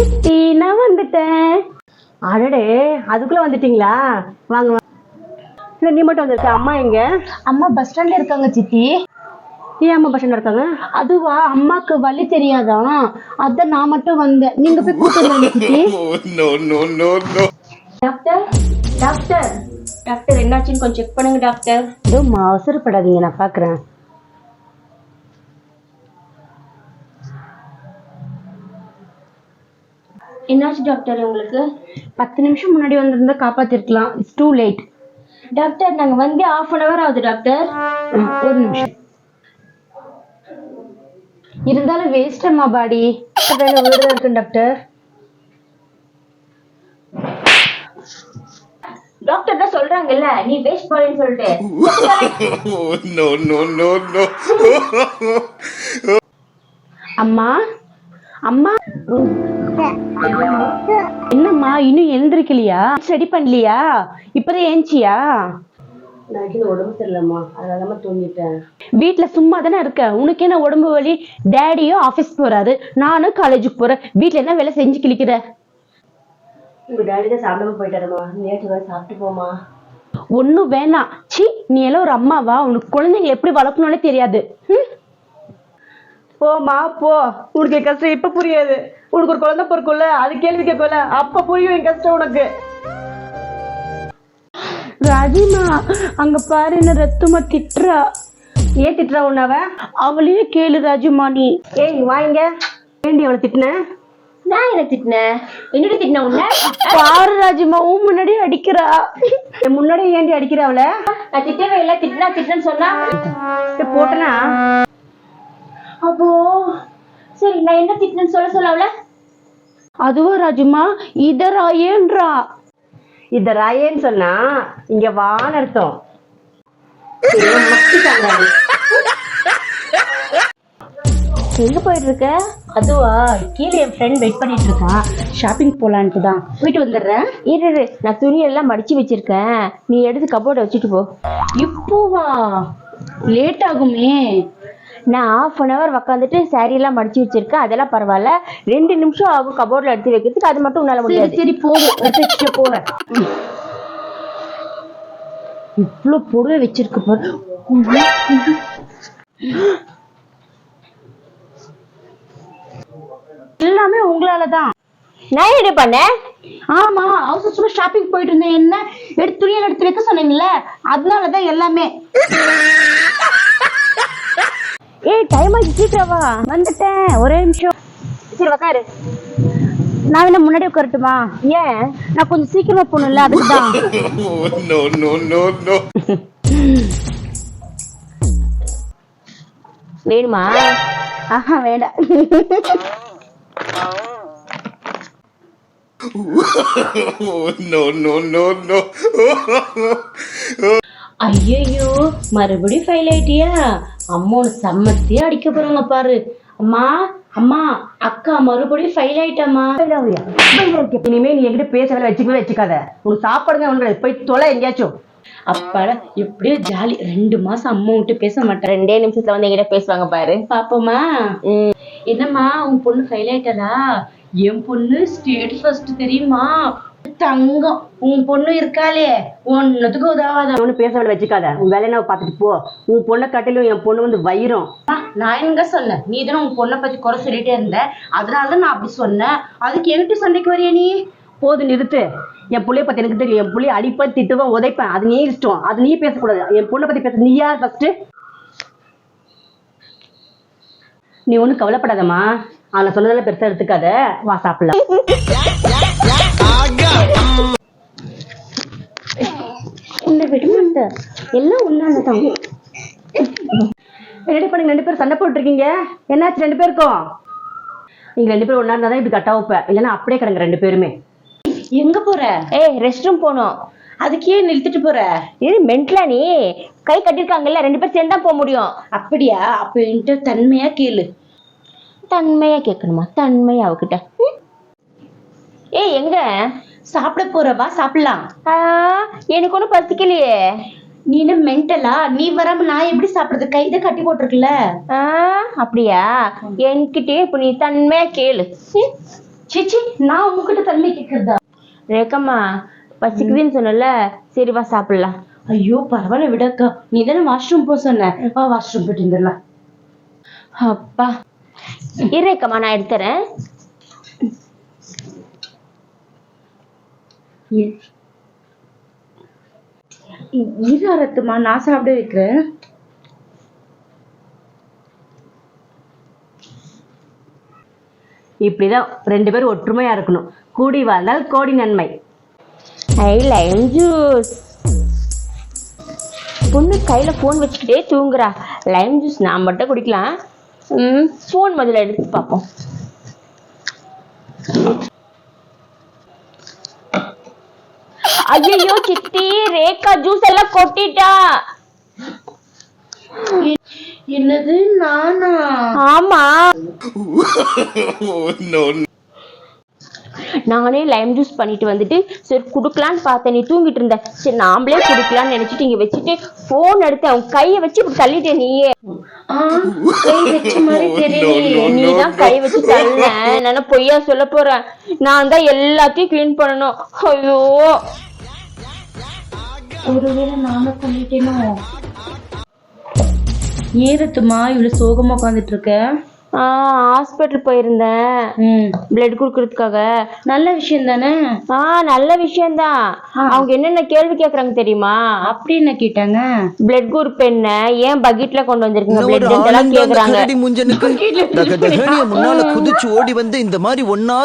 சித்தி நான் வந்துட்டேன். அடடே அதுக்குள்ள வந்துட்டீங்களா? வாங்க வாங்க. இல்ல நீ மட்டும் வந்திருக்க. அம்மா எங்க? அம்மா பஸ் ஸ்டாண்ட்ல இருக்காங்க சித்தி. ஏன் அம்மா பசங்க இருக்காங்க? அதுவா? அம்மாக்கு வழி தெரியாதான் அதான் நான் மட்டும் வந்தேன். நீங்க போய் கூட்டிட்டு சித்தி. No, no, no, no. Doctor doctor doctor என்னாச்சுன்னு கொஞ்சம் செக் பண்ணுங்க டாக்டர் எதுவும் அவசரப்படாதீங்க நான் பாக்குறேன். என்னாச்சு டாக்டர் உங்களுக்கு? பத்து நிமிஷம் முன்னாடி வந்திருந்தா காப்பாத்திருக்கலாம். இட்ஸ் டூ லேட் டாக்டர் நாங்க வந்து ஆஃப் அன் அவர் ஆகுது டாக்டர் ஒரு நிமிஷம். இருந்தாலும் வேஸ்ட் அம்மா பாடி உயிரோட இருக்கு டாக்டர் டாக்டர் தான் சொல்றாங்கல்ல நீ வேஸ்ட் பண்ணேன்னு சொல்லிட்டு. அம்மா அம்மா என்னம்மா இன்னும் எழுந்திருக்கலையா? ரெடி பண்ணலையா? இப்பதான் ஏஞ்சியா? உடம்பு சரியில்லம்மா. அதனால தூங்கிட்டேன். வீட்ல சும்மா தானே இருக்க? உனக்கு என்ன உடம்பு வலி? டேடியும் ஆபீஸ் போறாரு. நானும் காலேஜுக்கு போறேன். வீட்ல என்ன வேலை செஞ்சு கிழிக்கிற? உங்க டேடி தான் சாப்பிடாம போயிட்டாருமா நேற்று வேலை சாப்பிட்டு போமா ஒண்ணும் வேணாம். சி நீ எல்லாம் ஒரு அம்மாவா? உனக்கு குழந்தைங்களை எப்படி வளர்க்கணும்னே தெரியாது. ம்? போமா போ. உனக்கு என் கஷ்டம் இப்ப புரியாது. உனக்கு ஒரு குழந்தை பிறக்கும்ல அது கேள்வி கேட்கல அப்ப புரியும் என் கஷ்டம் உனக்கு. ராஜிமா அங்க பாரு என்ன ரத்தமா திட்டுறா. ஏன் திட்டுறா உன்னவ அவளையே கேளு ராஜிமா நீ. ஏய் வாங்க ஏண்டி அவளை திட்டின? நான் என்ன திட்டினேன் என்னடி திட்டின உன்ன? பாரு ராஜிமா உன் முன்னாடி அடிக்கிறா. என் முன்னாடி ஏண்டி அடிக்கிற அவளை? நான் திட்டவே இல்லை திட்டினா திட்டினு சொன்னா. போட்டனா? அப்போ சரி நான் என்ன திட்டினேன்னு சொல்ல சொல்ல அவள அதுவா ராஜுமா? இதரா ஏன்றா இத ராயேன்னு சொன்னா இங்க வான்னு அர்த்தம். எங்க போயிட்டு இருக்க அதுவா கீழே என் ஃப்ரெண்ட் வெயிட் பண்ணிட்டு இருக்கான் ஷாப்பிங் போலான்ட்டு தான். போயிட்டு வந்துடுறேன். இரு இரு, நான் துணியெல்லாம் மடிச்சு வச்சிருக்கேன். நீ எடுத்து கபோர்டை வச்சுட்டு போ. இப்போவா? லேட் ஆகுமே. நான் ஆஃப் அன் ஹவர் உக்காந்துட்டு saree எல்லாம் மடிச்சு வச்சிருக்கேன். அதெல்லாம் பரவாயில்ல. ரெண்டு நிமிஷம் ஆகும் கபோர்ட்ல எடுத்து வைக்கிறதுக்கு அது மட்டும் உன்னால முடியாது. சரி போதும். எடுத்து வச்சுட்டு போறேன் இவ்வளோ பொருளை வச்சிருக்கு பாரு. எல்லாமே உங்களால தான் நான் என்ன பண்ணேன்? ஆமா அவசரமா ஷாப்பிங் போயிட்டு இருந்தேன். என்ன? எடுத்து துணியெல்லாம் எடுத்து வைக்க சொன்னீங்கல்ல அதனாலதான் எல்லாமே. ஏய் டைம் ஆச்சு சீக்கிரம். வா வந்துட்டேன். ஒரே நிமிஷம். சரி உக்காரு. நான் என்ன முன்னாடி உட்காரட்டுமா? ஏன்? நான் கொஞ்சம் சீக்கிரமா போகணும்ல அதுக்கு தான் no, no, no, no. வேணுமா? ஆஹா வேண்டாம். No, no, no, no. ஐயோ மறுபடியும் ஃபெயில் ஆயிட்டியா? அம்மாவோட செம்மத்தியா அடிக்க போறாங்க பாரு. அம்மா அம்மா அக்கா மறுபடியும் ஃபெயில் ஆயிட்டாமா இனிமே நீ என்கிட்ட பேச வேலை வச்சுக்கவே வச்சுக்காத. உனக்கு சாப்பாடுங்க ஒன்று போய் தொலை எங்கேயாச்சும். அப்பாடா எப்படியோ ஜாலி ரெண்டு மாசம் அம்மா விட்டு பேச மாட்டேன் ரெண்டே நிமிஷத்துல வந்து என்கிட்ட பேசுவாங்க பாரு. பாப்போமா. என்னம்மா உன் பொண்ணு ஃபெயில் ஆயிட்டாளா? என் பொண்ணு ஸ்டேட் ஃபர்ஸ்ட் தெரியுமா? தங்கம். உன் பொண்ணு இருக்காளே. ஒன்னத்துக்கு உதவாத. ஒன்றும் பேச வேலை வச்சுக்காத. உன் வேலையை நான் பார்த்துட்டு போ. உன் பொண்ணை காட்டிலும் என் பொண்ணு வந்து வைரம். அம்மா, நான் எங்க சொன்னேன்? நீ தானே உன் பொண்ணை பத்தி குறை சொல்லிட்டே இருந்த. அதனால தான் நான் அப்படி சொன்னேன். அதுக்கு என்கிட்ட சண்டைக்கு வரியா நீ? போது நிறுத்து. என் புள்ளைய பத்தி எனக்கு தெரியும். என் புள்ளைய அடிப்பேன் திட்டுவேன் உதைப்பேன். அது நீ இஷ்டம். அது நீ பேசக்கூடாது. என் பொண்ணை பத்தி பேச நீ யார் ஃபர்ஸ்ட் நீ ஒன்றும் கவலைப்படாதம்மா. அவனை சொன்னதெல்லாம் பெருசா எடுத்துக்காத. வா சாப்பிடலாம். மாட்டேன் எல்லாம் உன்னாலதான் ரெடி பண்ணுங்க ரெண்டு பேரும் சண்டை போட்டுருக்கீங்க. என்னாச்சு ரெண்டு பேருக்கும்? நீங்க ரெண்டு பேரும் ஒன்றா இருந்தால் தான் இப்படி கட்டா வைப்பேன் இல்லைன்னா அப்படியே கிடங்க ரெண்டு பேருமே. எங்க போற? ஏய் ரெஸ்ட் ரூம் போகணும் அதுக்கே நிறுத்திட்டு போற? இது மென்ட்லா நீ? கை கட்டிருக்காங்கல்ல ரெண்டு பேரும் சேர்ந்து தான் போக முடியும். அப்படியா? அப்ப என்கிட்ட தன்மையா கேளு. தன்மையா கேட்கணுமா? தன்மையா அவகிட்ட? ஏய் எங்க? சாப்பிட போறவா? சாப்பிடலாம். எனக்கு ஒன்றும் பசிக்கலையே. நீ என்ன மென்டலா நீ வராம நான் எப்படி சாப்பிடுறது? கைதை கட்டி போட்டிருக்குல்ல. அப்படியா? என்கிட்டயே இப்ப நீ தன்மையா கேளு. சிச்சி நான் உங்ககிட்ட தன்மை கேக்குறதா? ரேக்கம்மா பசிக்குதுன்னு சொன்னல சரி வா சாப்பிடலாம். ஐயோ பரவாயில்ல விடக்கா. நீ தானே வாஷ்ரூம் போக சொன்ன. வா வாஷ்ரூம் போயிட்டு வந்துடலாம். அப்பா. இரு ரேக்கம்மா நான் எடுத்துறேன். இரு அரத்துமா நான் சாப்பிட வைக்கிறேன். இப்படிதான் ரெண்டு பேரும் ஒற்றுமையா இருக்கணும். கூடி வாழ்ந்தால் கோடி நன்மை. ஐ லைம் ஜூஸ் பொண்ணு கையில ஃபோன் வச்சுக்கிட்டே தூங்குறா. லைம் ஜூஸ் நான் மட்டும் குடிக்கலாம். ம் ஃபோன் முதல்ல எடுத்து பார்ப்போம். ஐயோ சித்தி ரேகா ஜூஸ் எல்லாம் கொட்டிட்டா. என்னது நானா? ஆமா. நானே லைம் ஜூஸ் பண்ணிட்டு வந்துட்டு சரி குடுக்கலான்னு பார்த்தேன். நீ தூங்கிட்டு இருந்த. சரி நாமளே குடிக்கலாம்னு நினைச்சிட்டு இங்க வச்சுட்டு போன் எடுத்து அவன் கையை வச்சு இப்படி தள்ளிட்டே நீயே. நீ தான் கை வச்சு தள்ள நான் பொய்யா சொல்ல போறேன்? நான் தான் எல்லாத்தையும் க்ளீன் பண்ணணும். ஐயோ. ஒருவேளை நானும் பண்ணிட்டேனோ ஏறத்துமா? இவ்வளவு சோகமா உட்காந்துட்டு இருக்க ஆஹ் ஹாஸ்பிட்டல் போயிருந்தேன். ம். பிளட் குடுக்கறதுக்காக. நல்ல விஷயம் தானே? ஆ நல்ல விஷயம்தான். அவங்க என்னென்ன கேள்வி கேக்குறாங்க தெரியுமா? அப்படி என்ன கேட்டாங்க? பிளட் குரூப் என்ன? ஏன் பக்கெட்ல கொண்டு வந்திருக்கீங்க? பிளட் எல்லாம் கேக்குறாங்க. முன்னால குதிச்சு ஓடி வந்து இந்த மாதிரி ஒன்னா